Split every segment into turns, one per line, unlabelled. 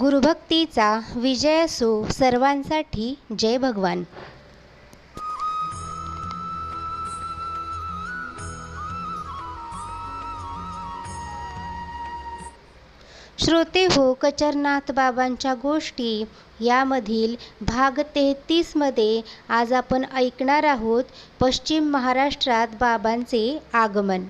गुरुभक्तीचा विजय असो सर्वांसाठी जय भगवान. श्रोते हो कचरनाथ बाबांच्या गोष्टी यामधील भाग तेहतीसमध्ये आज आपण ऐकणार आहोत पश्चिम महाराष्ट्रात बाबांचे आगमन.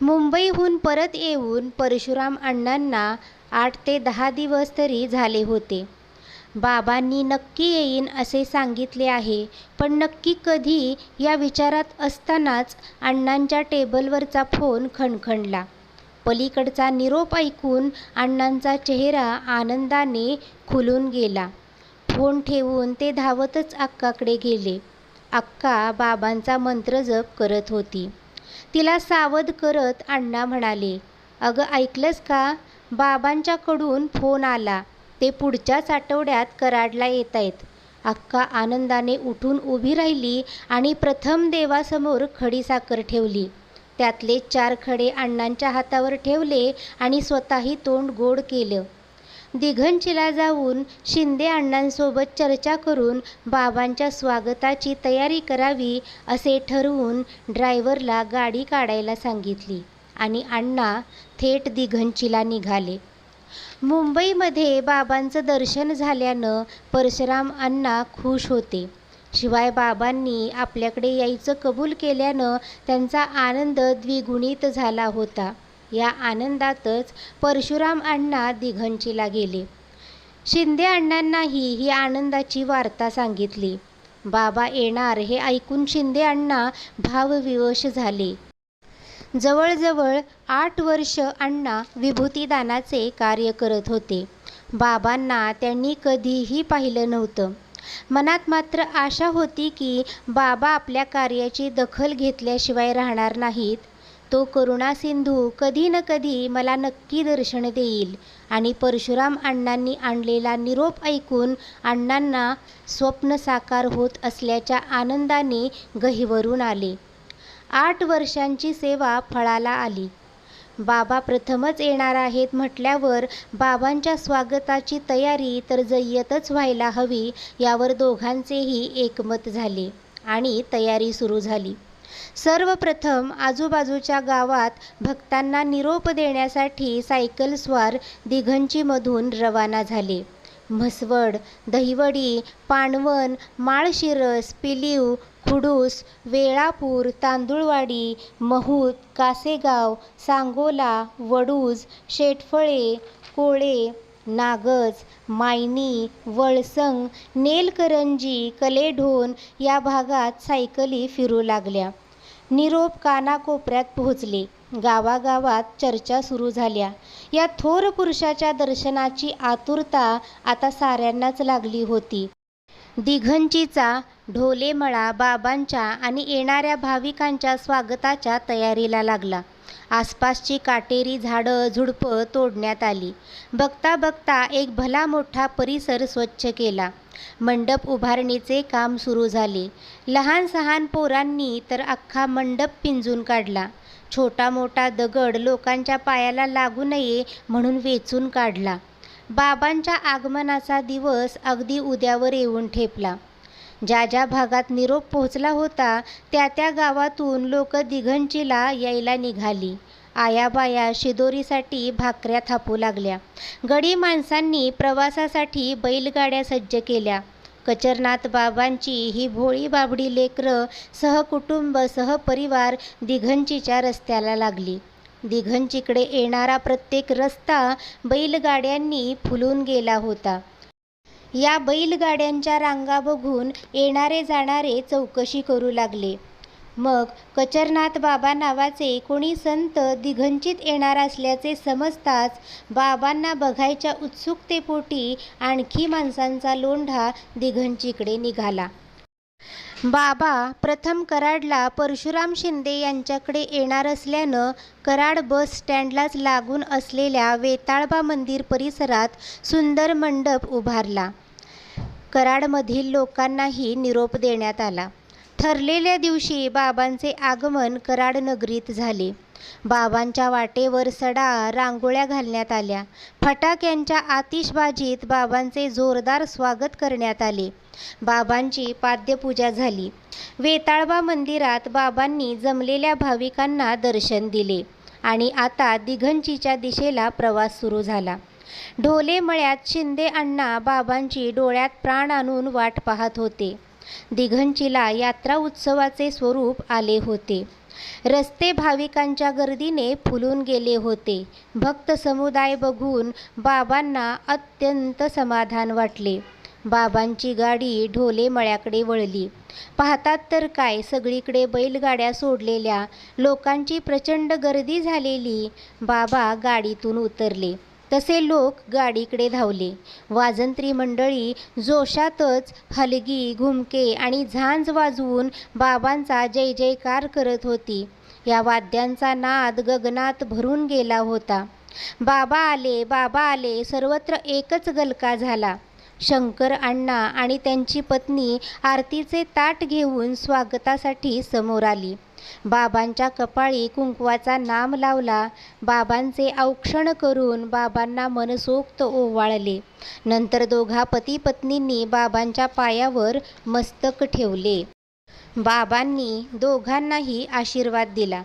मुंबईहून परत येऊन परशुराम अण्णांना आठ ते दहा दिवस तरी झाले होते. बाबांनी नक्की येईन असे सांगितले आहे पण नक्की कधी या विचारात असतानाच अण्णांच्या टेबलवरचा फोन खणखणला. पलीकडचा निरोप ऐकून अण्णांचा चेहरा आनंदाने खुलून गेला. फोन ठेवून ते धावतच अक्काकडे गेले. अक्का बाबांचा मंत्र जप करत होती. तिला सावध करत अण्णा म्हणाले अगं ऐकलंस का? बाबांच्याकडून फोन आला. ते पुढच्याच आठवड्यात कराडला येत आहेत अक्का आनंदाने उठून उभी राहिली आणि प्रथम देवासमोर खडीसाखर ठेवली. त्यातले चार खडे अण्णांच्या हातावर ठेवले आणि स्वतःही तोंड गोड केलं. दिघंचीला जाऊन शिंदे अण्णांसोबत चर्चा करून बाबांच्या स्वागताची तयारी करावी असे ठरवून ड्रायव्हरला गाडी काढायला सांगितली. आणि अण्णा थेट दिघंचीला निघाले. मुंबईमध्ये बाबांचं दर्शन झाल्यानं परशुराम अण्णा खुश होते. शिवाय बाबांनी आपल्याकडे यायचं कबूल केल्यानं त्यांचा आनंद द्विगुणित झाला होता. या आनंदातच परशुराम अण्णा दिघंचीला गेले. शिंदे अण्णांनाही ही आनंदाची वार्ता सांगितली. बाबा येणार हे ऐकून शिंदे अण्णा भावविवश झाले. जवळजवळ आठ वर्ष अण्णा विभूतिदानाचे कार्य करत होते. बाबांना त्यांनी कधीही पाहिलं नव्हतं. मनात मात्र आशा होती की बाबा आपल्या कार्याची दखल घेतल्याशिवाय राहणार नाहीत. तो करुणा सिंधू कधी न कधी मला नक्की दर्शन देईल आणि परशुराम अण्णांनी आणलेला निरोप ऐकून अण्णांना स्वप्न साकार होत असल्याच्या आनंदाने गहिवरून आले. आठ वर्षांची सेवा फळाला आली. बाबा प्रथमच येणार आहेत म्हटल्यावर बाबांच्या स्वागताची तयारी तर जय्यतच व्हायला हवी यावर दोघांचेही एकमत झाले आणि तयारी सुरू झाली. सर्वप्रथम आजूबाजूच्या गावात भक्तांना निरोप देण्यासाठी सायकलस्वार दिघंचीमधून रवाना झाले. म्हसवड दहिवडी पाणवण माळशिरस पिलीव खुडूस वेळापूर तांदुळवाडी महूत कासेगाव सांगोला वडूज शेटफळे कोळे नागज मायनी वळसंग नेलकरंजी कलेढोण या भागात सायकली फिरू लागल्या. निरोप कानाकोपऱ्यात पोहोचले. गावागावात चर्चा सुरू झाल्या. या थोर पुरुषाच्या दर्शनाची आतुरता आता साऱ्यांनाच लागली होती. दिघंचीचा ढोलेमळा बाबांच्या आणि येणाऱ्या भाविकांच्या स्वागताच्या तयारीला लागला. आसपासची काटेरी झाडं झुडपं तोडण्यात आली. बघता बघता एक भला मोठा परिसर स्वच्छ केला. मंडप उभारणीचे काम सुरू झाले. लहान सहान पोरांनी तर अख्खा मंडप पिंजून काढला. छोटा मोठा दगड लोकांच्या पायाला लागू नये म्हणून वेचून काढला. बाबांच्या आगमनाचा दिवस अगदी उद्यावर येऊन ठेपला. ज्या ज्या भागात निरोप पोहोचला होता त्या त्या गावातून लोक दिघंचीला यायला निघाली. आयाबाया शिदोरीसाठी भाकऱ्या थापू लागल्या. गडी माणसांनी प्रवासासाठी बैलगाड्या सज्ज केल्या. कचरनाथ बाबांची ही भोळी बाबडी लेकरं सहकुटुंब सहपरिवार दिघंचीच्या रस्त्याला लागली. दिघंचीकडे येणारा प्रत्येक रस्ता बैलगाड्यांनी फुलून गेला होता. या बैलगाड्यांच्या रांगा बघून येणारे जाणारे चौकशी करू लागले. मग कचरनाथ बाबा नावाचे कोणी संत दिघंचित येणार असल्याचे समजताच बाबांना बघायच्या उत्सुकतेपोटी आणखी माणसांचा लोंढा दिघंचीकडे निघाला. बाबा प्रथम कराडला परशुराम शिंदे यांच्याकडे येणार असल्यानं कराड बस स्टँडलाच लागून असलेल्या वेताळबा मंदिर परिसरात सुंदर मंडप उभारला. कराडमधील लोकांनाही निरोप देण्यात आला. ठरलेल्या दिवशी बाबांचे आगमन कराड नगरीत झाले. बाबांच्या वाटेवर सडा रांगोळ्या घालण्यात आल्या. फटाक्यांच्या आतिषबाजीत बाबांचे जोरदार स्वागत करण्यात आले. बाबांची पाद्यपूजा झाली. वेताळबा मंदिरात बाबांनी जमलेल्या भाविकांना दर्शन दिले आणि आता दिघंचीच्या दिशेला प्रवास सुरू झाला. ढोले मळ्यात शिंदे अण्णा बाबांची डोळ्यात प्राण आणून वाट पाहत होते. दिघंचीला यात्रा उत्सवाचे स्वरूप आले होते. रस्ते भाविकांच्या गर्दीने फुलून गेले होते. भक्त समुदाय बघून बाबांना अत्यंत समाधान वाटले. बाबांची गाडी ढोले मळ्याकडे वळली. पाहतात तर काय सगळीकडे बैलगाड्या सोडलेल्या. लोकांची प्रचंड गर्दी झालेली. बाबा गाडीतून उतरले. तसे लोक गाडीकडे धावले. वाजंत्री मंडळी जोशातच हलगी घुमके आणि झांज वाजवून बाबांचा जय जयकार करत होती. या वाद्यांचा नाद गगनात भरून गेला होता. बाबा आले बाबा आले सर्वत्र एकच गलका झाला. शंकर अण्णा आणि त्यांची पत्नी आरतीचे ताट घेऊन स्वागतासाठी समोर आली. बाबांच्या कपाळी कुंकवाचा नाम लावला. बाबांचे औक्षण करून बाबांना मनसोक्त ओवाळले. नंतर दोघा पती पत्नींनी बाबांच्या पायावर मस्तक ठेवले. बाबांनी दोघांनाही आशीर्वाद दिला.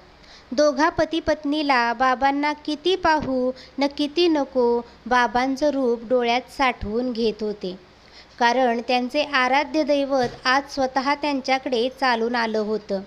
दोघा पती पत्नीला बाबांना किती पाहू न किती नको बाबांचं रूप डोळ्यात साठवून घेत होते. कारण त्यांचे आराध्य दैवत आज स्वतः त्यांच्याकडे चालून आलं होतं.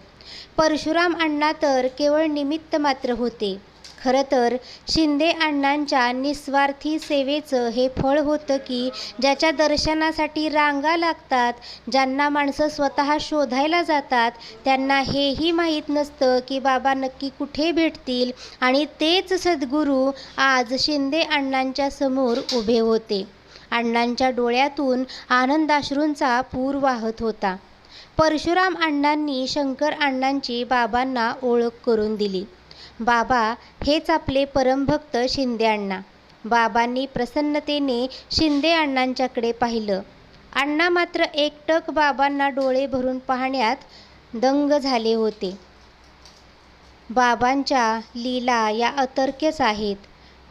परशुराम अण्णा तर केवळ निमित्त मात्र होते. खरं तर शिंदे अण्णांच्या निस्वार्थी सेवेचं हे फळ होतं की ज्याच्या दर्शनासाठी रांगा लागतात ज्यांना माणसं स्वतः शोधायला जातात त्यांना हेही माहीत नसतं की बाबा नक्की कुठे भेटतील आणि तेच सद्गुरू आज शिंदे अण्णांच्या समोर उभे होते. अण्णांच्या डोळ्यातून आनंदाश्रूंचा पूर वाहत होता. परशुराम अण्णांनी शंकर अण्णांची बाबांना ओळख करून दिली. बाबा हेच आपले परमभक्त शिंदे अण्णा. बाबांनी प्रसन्नतेने शिंदे अण्णांच्याकडे पाहिलं. अण्णा मात्र एकटक बाबांना डोळे भरून पाहण्यात दंग झाले होते. बाबांच्या लीला या अतर्क्यच आहेत.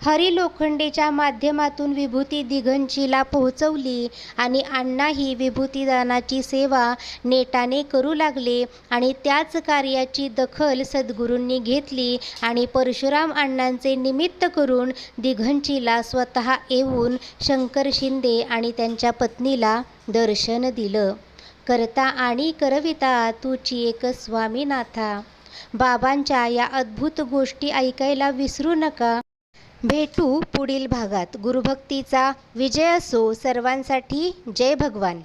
हरी लोखंडेच्या माध्यमातून विभूती दिघंचीला पोहोचवली आणि अण्णाही विभूतीदानाची सेवा नेटाने करू लागले आणि त्याच कार्याची दखल सद्गुरूंनी घेतली आणि परशुराम अण्णांचे निमित्त करून दिघंचीला स्वतः येऊन शंकर शिंदे आणि त्यांच्या पत्नीला दर्शन दिलं. करता आणि करविता तुची एक स्वामीनाथा. बाबांच्या या अद्भुत गोष्टी ऐकायला विसरू नका. भेटू पुढील भागात. गुरुभक्तीचा विजय असो सर्वांसाठी. जय भगवान.